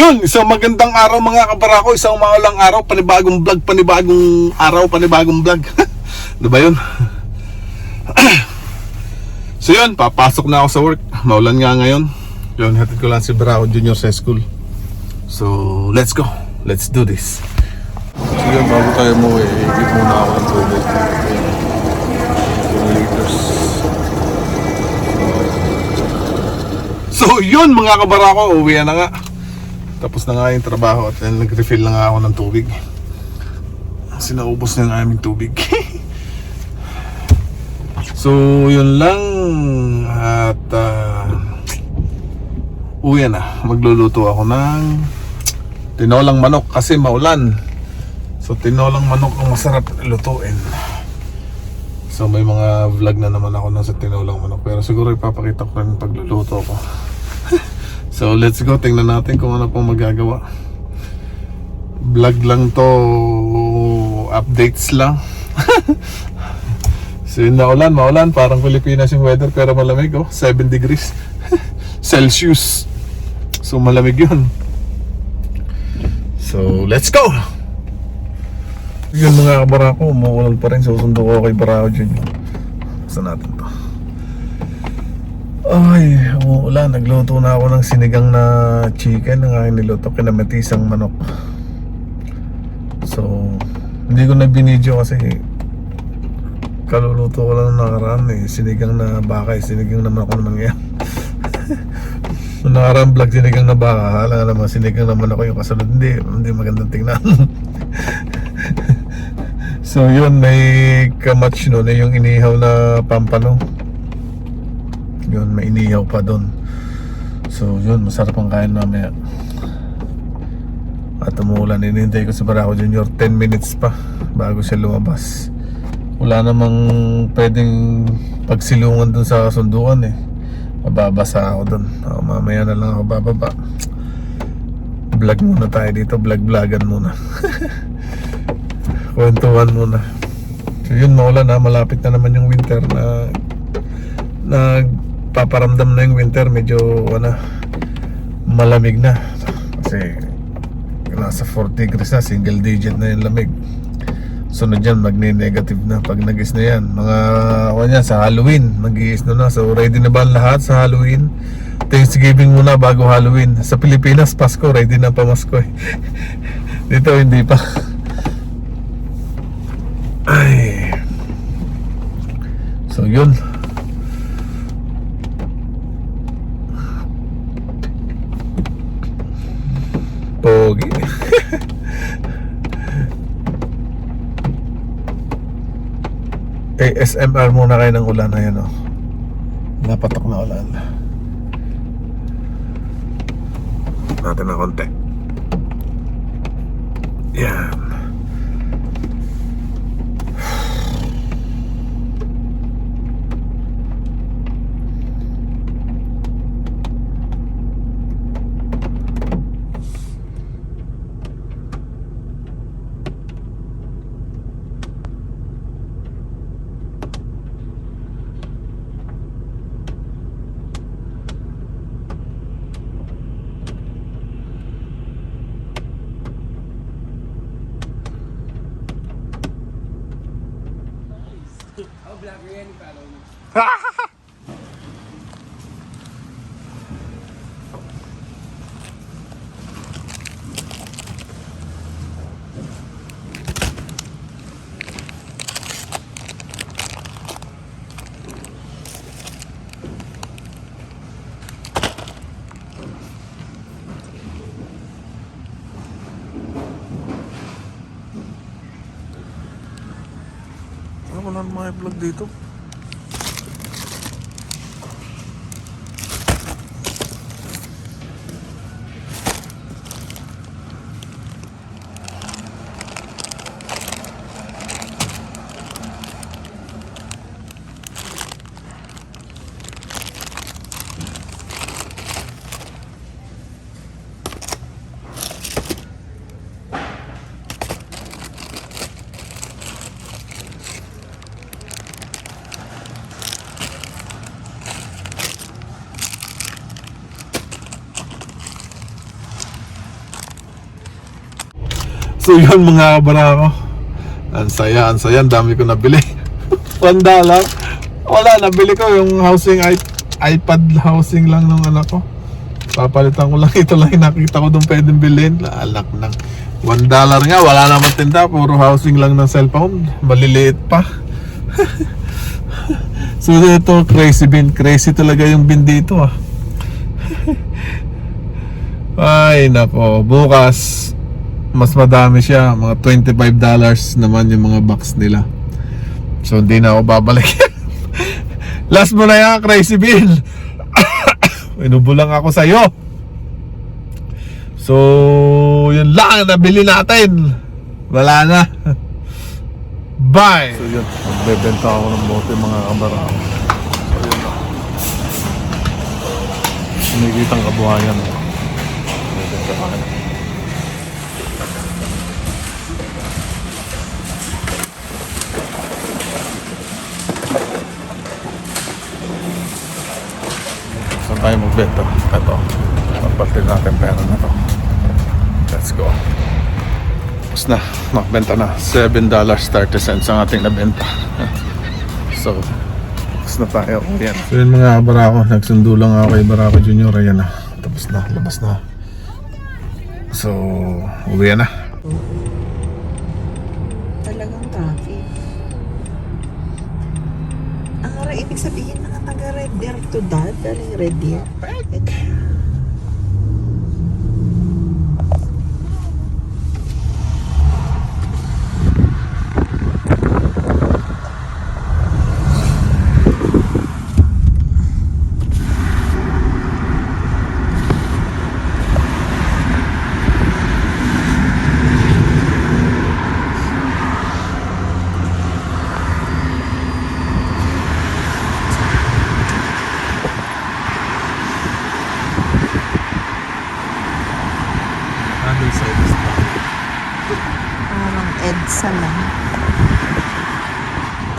Yun, isang magandang araw mga kabarako, isang maulang araw, panibagong vlog, panibagong araw, panibagong vlog. ano ba yun? so yun, papasok na ako sa work. Maulan nga ngayon. Yun, hatid ko lang si Barako Junior sa school. So, let's go. Let's do this. So yun, bago tayo mo eh, ikip muna ako ng tubig. So yun mga kabarako, uwi na nga. Tapos na nga yung trabaho at then nag-refill na nga ako ng tubig. Sinaubos na yung aming tubig. so yun lang at uh, uwi na. Magluluto ako ng tinolang manok kasi maulan. So tinolang manok ang masarap lutuin. So may mga vlog na naman ako na sa tinolang manok pero siguro ipapakita ko rin pagluluto ko. So let's go, tingnan natin kung ano pong magagawa. Vlog lang to, updates lang. so yun na ulan, maulan, parang Pilipinas yung weather pero malamig oh, 7 degrees Celsius. So malamig yun. So let's go! Yun mga kabarako, umuulan pa rin. Susundo ko kay Barako dyan. Saan natin to? Ay, umuulan. Nagluto na ako ng sinigang na chicken. Ang aking niluto, kinamatisang manok. So, hindi ko na binidyo kasi kaluluto ko lang nakaraan eh. Sinigang na baka eh. Sinigang naman ako naman yan. Nung nakaraan vlog sinigang na baka, hala naman sinigang naman ako yung kasunod. Hindi, hindi magandang tingnan. So yun, may kamatch nun eh, yung inihaw na pampano. Yun, may inihaw pa doon. So yun, masarap ang kain mamaya. At umuulan, inintay ko si Barako Junior 10 minutes pa bago siya lumabas. Wala namang pwedeng pagsilungan dun sa sundukan eh. Mababasa ako dun. O, mamaya na lang ako bababa. Vlog muna tayo dito, vlog-vlogan muna. kwentuhan muna. So yun maulan na, malapit na naman yung winter na nagpaparamdam na yung winter, medyo ano, malamig na. Kasi nasa 40 degrees na, single digit na yung lamig. Sunod yan, magne-negative na pag nag-is na yan. Mga, yan, sa Halloween, mag-iis na na. So ready na ba lahat sa Halloween? Thanksgiving muna bago Halloween. Sa Pilipinas, Pasko, ready na pa Masko eh. Dito, hindi pa. Ay. So yun. Pogi. ASMR muna kayo ng ulan. Ayan o. Napatok na ulan. Natin na konti. Yan. Ano wala nang mga vlog dito? So yun mga kabarako. Ang saya, ang saya. Ang dami ko nabili. One dollar. Wala, nabili ko yung housing iPad housing lang ng anak ko. Papalitan ko lang ito lang nakita ko doon pwedeng bilhin. Alak ng one dollar nga. Wala naman tinda. Puro housing lang ng cellphone. Maliliit pa. so ito crazy bin. Crazy talaga yung bin dito ah. Ay nako. Bukas mas madami siya. Mga $25 naman yung mga box nila. So hindi na ako babalik. Last mo na yan, Crazy Bill. Inubo lang ako sa'yo. So, yun lang ang nabili natin. Wala na. Bye! So yun, magbebenta ako ng bote mga kabarang. So yun lang. Kabuhayan. Magbebenta ako. Saan tayo magbenta? Ito. Magpaltin natin pera na to. Let's go. Tapos na, makbenta na. $7.30 ang ating nabenta. so, tapos na tayo. Ayan. So yun mga barako, nagsundo lang ako kay Barako Junior. Ayan na. Tapos na, labas na. So, uwi na. Red Deer to dad, daling Red Deer. Eh, Other side is Parang EDSA lang.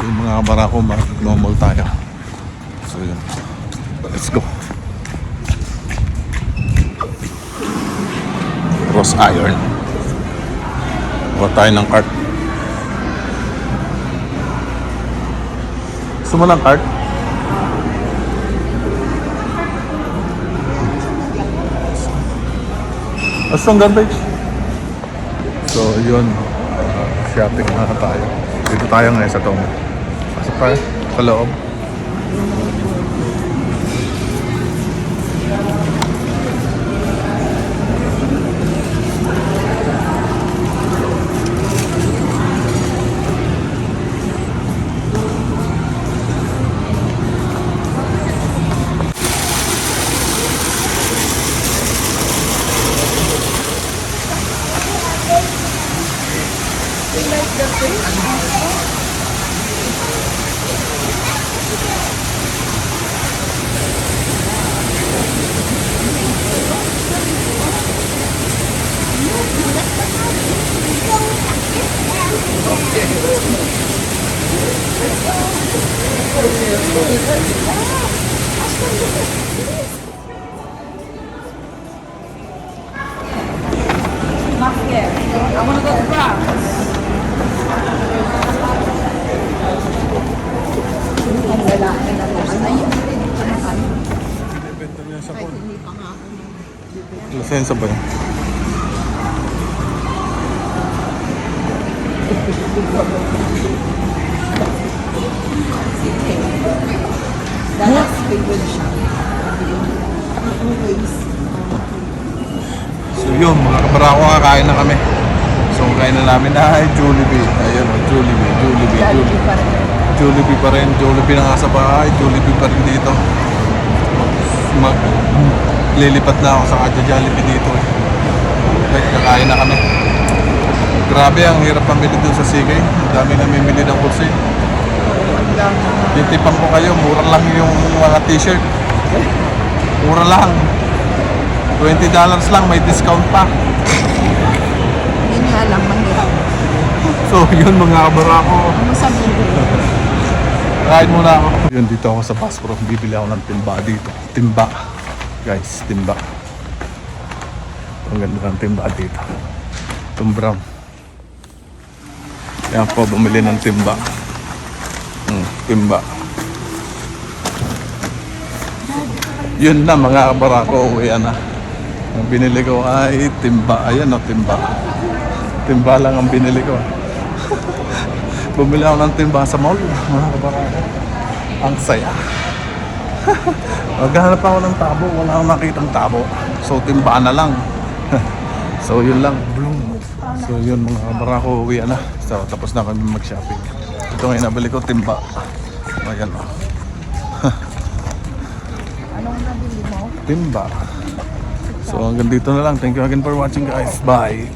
yung mga barako, normal tayo. So yun. Let's go. Cross iron. Kuha tayo ng cart. Gusto mo ng cart? Asong ganda So yun, shopping na tayo. Dito tayo ngayon sa Tomo. Pasok tayo sa loob. Lisensya ba yun? That's kabarako, kakain na kami. So kain na namin, ay Jollibee. Ayun o, Jollibee, Jollibee, Jollibee. rin. Jollibee pa rin, Jollibee na nga sa bahay, Jollibee pa rin dito. Mag, lilipat na ako sa Kadya Jollibee dito. eh. Okay, kakain na kami. Grabe, ang hirap pamili dun sa Sigay. Ang dami namimili ng kursi. Titipan ko kayo, mura lang yung mga t-shirt. Mura lang. $20 lang, may discount pa. Hindi niya alam mahirap. So, yun mga kabarako. Ano sabihin? Kain muna ako. Yun, dito ako sa Baspro. Bibili ako ng timba dito. Timba. Guys, timba. Ang ganda ng timba dito. Itong brown. Yan po, bumili ng timba. Hmm, timba. Yun na mga kabarako, uwi na. Ang binili ko ay timba. Ayan o, timba. Timba lang ang binili ko. Bumili ako ng timba sa mall, mga kabarako. Ang saya. Maghanap ako ng tabo, wala akong nakitang tabo. So timba na lang. so yun lang. So yun mga kabarako, uwi na. So tapos na kami mag-shopping. Ito ngayon nabili ko timba. Ayan o. Anong nabili mo? Timba. So hanggang dito na lang. Thank you again for watching guys. Bye.